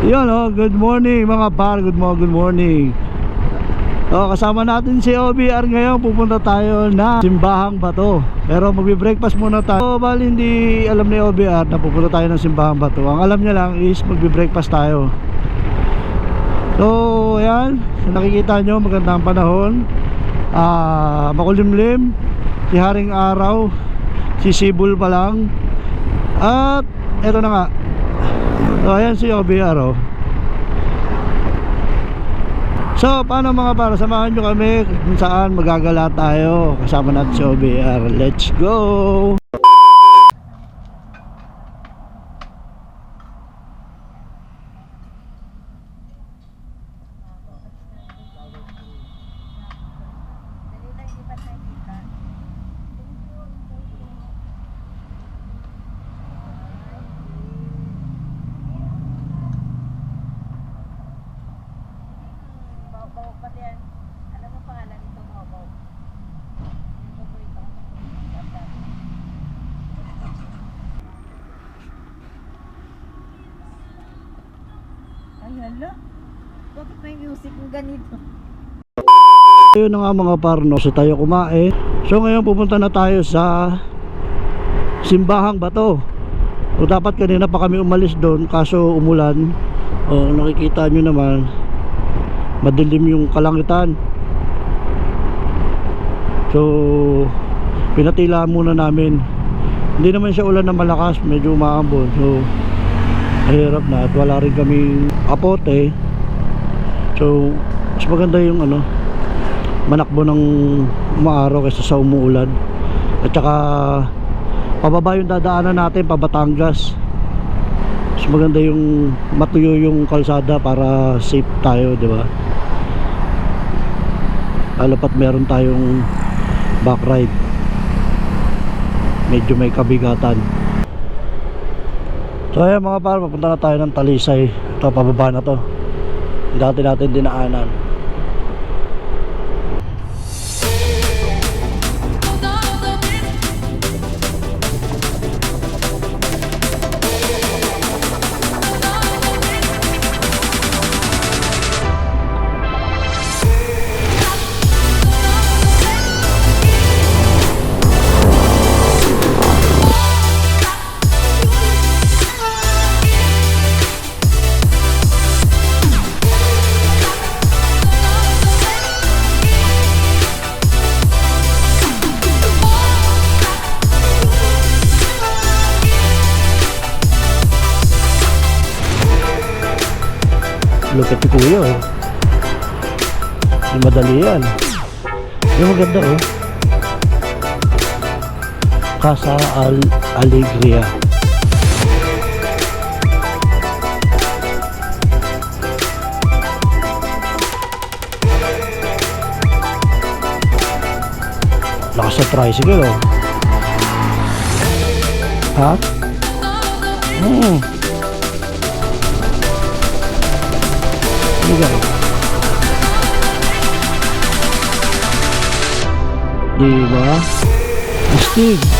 Yan oh, good morning mga par, good morning, good morning. Oh, kasama natin si OBR ngayon, pupunta tayo na Simbahang Bato. Pero magbe-breakfast muna tayo. So, bali hindi alam ni OBR na pupunta tayo ng Simbahang Bato. Ang alam niya lang is magbe-breakfast tayo. So, ayan, nakikita nyo magandang panahon. Ah, makulimlim, si Haring Araw, sisibol pa lang. At eto na nga. So, ayan si OBR oh. So, paano mga para samahan nyo kami kung saan magagala tayo kasama natin si OBR. Let's go! Baw-baw pa yan. Alam mo pangalan nito, baw-baw? Yung paborito ko sa mga Ay, hala. Bakit may music ng ganito? Ayun na mga parno, so tayo kumain. So ngayon pupunta na tayo sa Simbahang Bato. O dapat kanina pa kami umalis doon kaso umulan. O nakikita nyo naman madilim yung kalangitan. So pinatila muna namin. Hindi naman siya ulan na malakas, medyo umaambon. So mahirap na at wala rin kaming apote. So mas maganda yung ano manakbo ng umaaraw kaysa sa umuulan at saka pababa yung dadaanan natin pa Batangas. Mas maganda yung matuyo yung kalsada para safe tayo di ba? Lalo pat meron tayong back ride. Medyo may kabigatan so ayan mga par papunta na tayo ng Talisay. Ito pababa na to. Dati natin dinaanan Lupit ni kuya oh. Hindi madali yan. Yung maganda oh. Casa Al Alegria. Lakas sa tricycle oh. Ha? Hmm. Ligaw. Diba? Astig.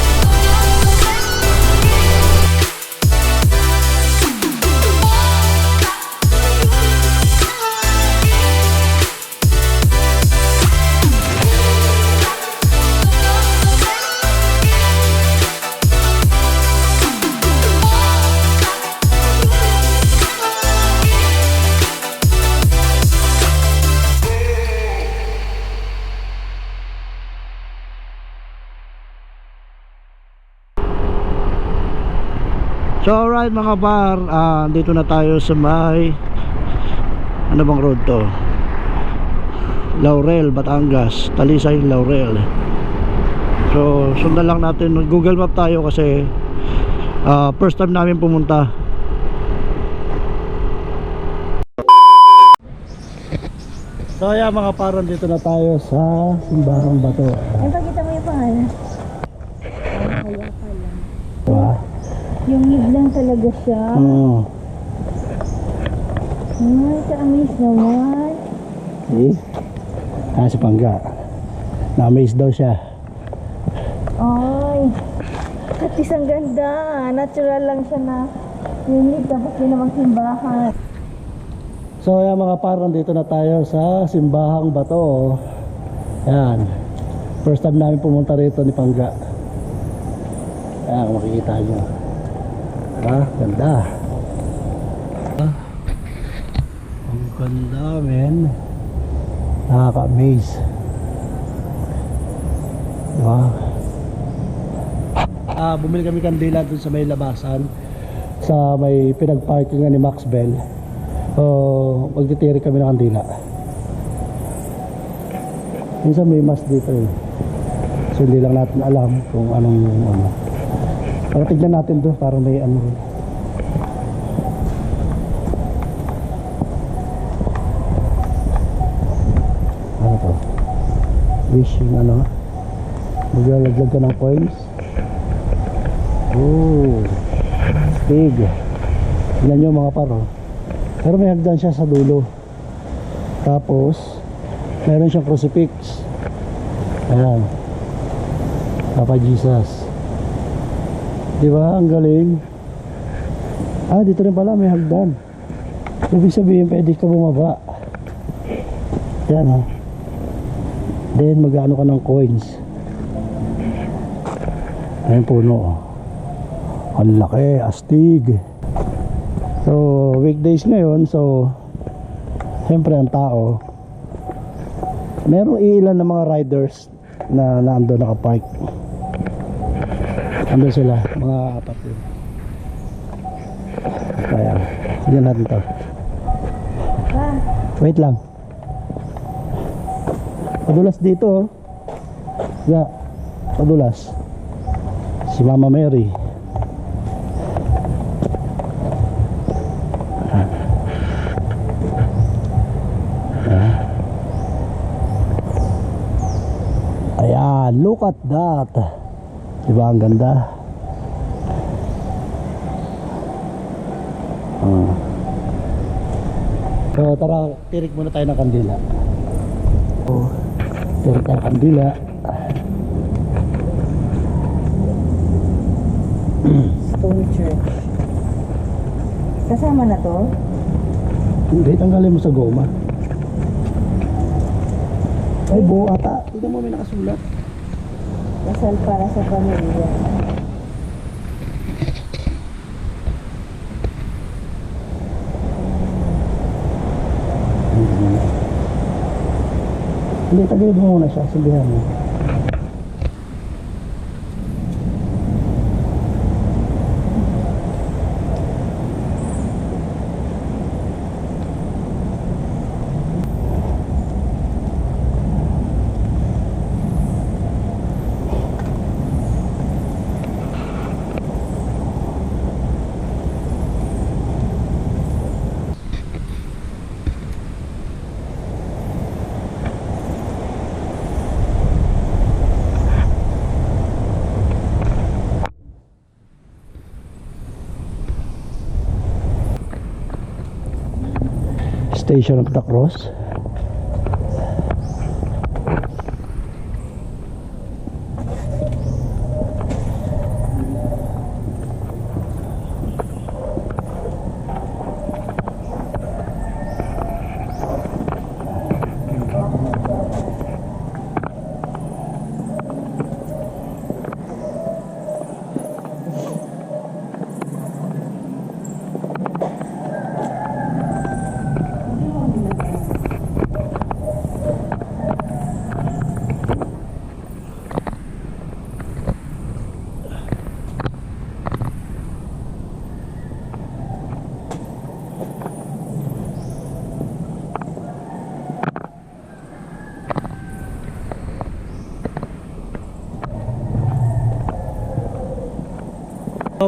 So alright mga par, ah, dito na tayo sa may ano bang road to? Laurel, Batangas, Talisay, Laurel. So sundan lang natin, Google Map tayo kasi ah, first time namin pumunta. So yeah mga par, dito na tayo sa Simbahang Bato. Ay, pakita mo yung pangalan. Ay, kaya pala. Diba? Yung mid lang talaga siya. Oo. Ay, ka-amaze naman. Eh, ah, si Pangga. Na-amaze daw siya. Ay, at least ang ganda. Natural lang siya na unique. Tapos yun namang simbahan. So ayan mga par, nandito na tayo sa Simbahang Bato. Ayan. First time namin pumunta rito ni Pangga. Ayan, makikita nyo. Ah, ganda. Ah, ang ganda, men. Nakaka-amaze. Diba? Ah, bumili kami kandila dun sa may labasan sa may pinagparkingan ni Maxwell. So, magtitiri kami ng kandila. Minsan may mas dito eh. So, hindi lang natin alam kung anong ano. Pero tignan natin to, parang may ano. Ano to? Wishing ano? Maglalaglag ka ng coins. Oh. Big. Tignan nyo mga paro. Pero may hagdan siya sa dulo. Tapos, meron siyang crucifix. Ayan. Papa Jesus. Di ba? Ang galing. Ah, dito rin pala may hagdan. Ibig sabihin, pwede ka bumaba. Yan ha. Then, mag-ano ka ng coins. Ayan puno. oh. Ang laki, astig. So, weekdays ngayon, so, siyempre ang tao, merong ilan ng mga riders na naando nakapark. Ando sila, mga apat yun. Kaya, sige natin to. Wait lang. Padulas dito, oh. Yeah, padulas. Si Mama Mary. Ayan, look at that. Diba ang ganda? Ah. So tara, tirik muna tayo ng kandila. So, tirik tayo ng kandila. Stone Church. Kasama na to? Hindi, tanggalin mo sa goma. Ay, buo ata. Tignan mo may nakasulat. Kasal para sa pamilya. Hindi, tagilid mo muna siya. Sabihan mo. Station of the Cross.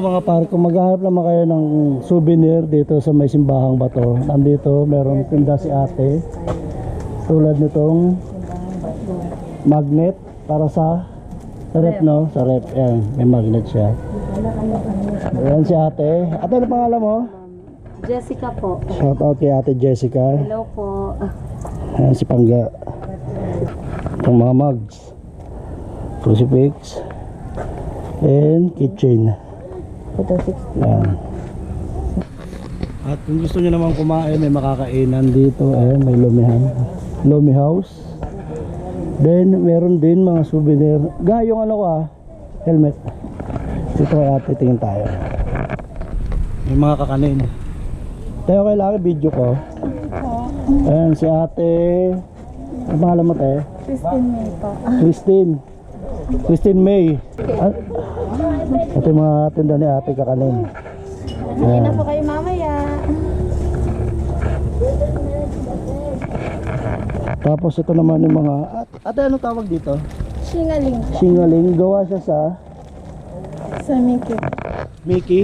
Mga par, kung maghahanap naman kayo ng souvenir dito sa may simbahang bato, nandito meron tinda si ate. Tulad nitong magnet para sa sa rep, no? Sa rep, yan. May magnet siya. Ayan si ate. Ate, ano pangalan mo? Jessica po. Shout out kay ate Jessica. Hello po. Ayan si Pangga. Itong mga mugs. Crucifix. And kitchen. Ito 60. Ayan. At kung gusto niyo naman kumain, may makakainan dito. Ayan, may lumihan. Lumi House. Then, meron din mga souvenir. Ga, yung ano ko ah, helmet. Dito kay ate, tingin tayo. May mga kakanin. Tayo kailangan video ko. Ayan, si ate. Ang pangalan mo tayo? Christine May po. Christine. Christine May. Ah, ito yung mga tinda ni ate kakanin. Hindi na po kayo mamaya. Tapos ito naman yung mga... At, ate, ano tawag dito? Singaling. Singaling. Gawa siya sa Sa Mickey. Mickey.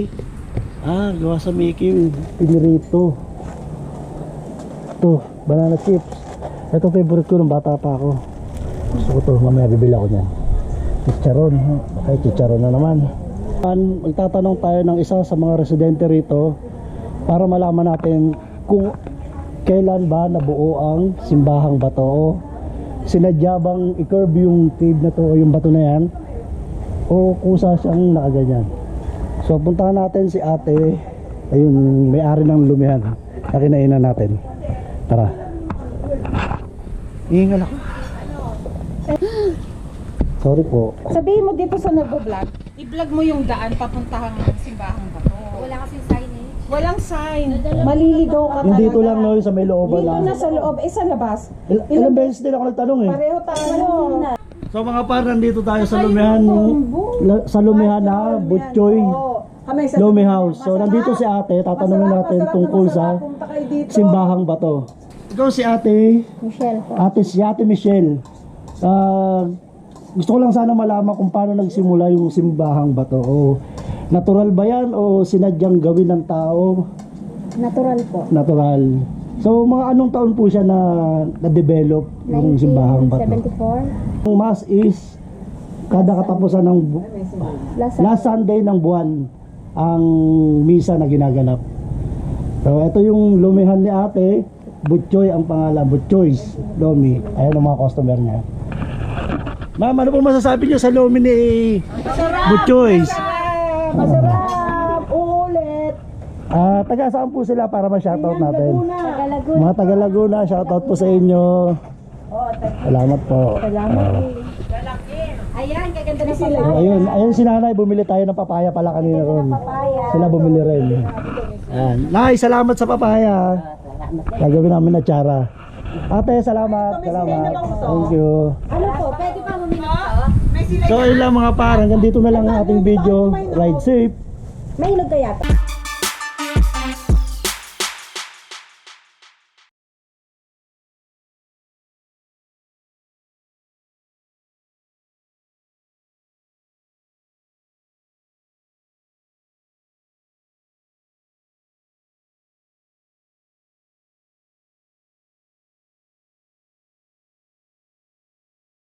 Ah, gawa sa Mickey. Pinirito. Ito, banana chips. Ito favorite ko nung bata pa ako. Gusto ko to, mamaya bibili ako niyan. Chicharon. Ay, chicharon na naman. An, Magtatanong tayo ng isa sa mga residente rito para malaman natin kung kailan ba nabuo ang simbahang bato o sinadya bang i-curve yung cave na to o yung bato na yan o kusa siyang nakaganyan. So puntahan natin si ate, ayun may-ari ng lumihan na kinainan natin. Tara. Iingal ako. Sorry po. Sabihin mo dito sa nagbo-vlog, i-vlog mo yung daan papuntahang simbahang bato. Wala kasing signage. Walang sign. Maliligaw ka Yung dito talaga. lang no, sa may looban Dito lang. na sa loob, eh sa labas. Il- ilang beses din ako nagtanong eh. Pareho tayo. So mga par, nandito tayo sa lumihan, la- sa lumihan na Butchoy Lumi House. So nandito si ate, tatanungin natin tungkol sa simbahang bato. Ikaw si ate, Michelle po. ate si ate Michelle. Ah, gusto ko lang sana malaman kung paano nagsimula yung simbahang bato. O natural ba yan o sinadyang gawin ng tao? Natural po. Natural. So mga anong taon po siya na na-develop yung simbahang bato? 1974. Ang mass is kada katapusan ng bu- Last last Sunday ng buwan ang misa na ginaganap. So ito yung lumihan ni ate, Butchoy ang pangalan, Butchoy's Lomi. Ayan ang mga customer niya. Ma'am, ano po masasabi niyo sa Lomi ni Butchoy's? Masarap. Ulit. Ah, taga saan po sila para ma-shoutout natin? Tagalagod. Mga taga Laguna, shoutout po sa inyo. Salamat po. Salamat. Ayan, kaganda na sila. Ayun, ayun si nanay, bumili tayo ng papaya pala kanina ron. Sila bumili rin. Ayan. Nay, salamat sa papaya. Gagawin namin na tsara. Ate, salamat. Salamat. Thank you. Ano po, pwede? So, ayun lang mga parang. Hanggang dito na lang ang ating video. Ride safe. May ilog kaya?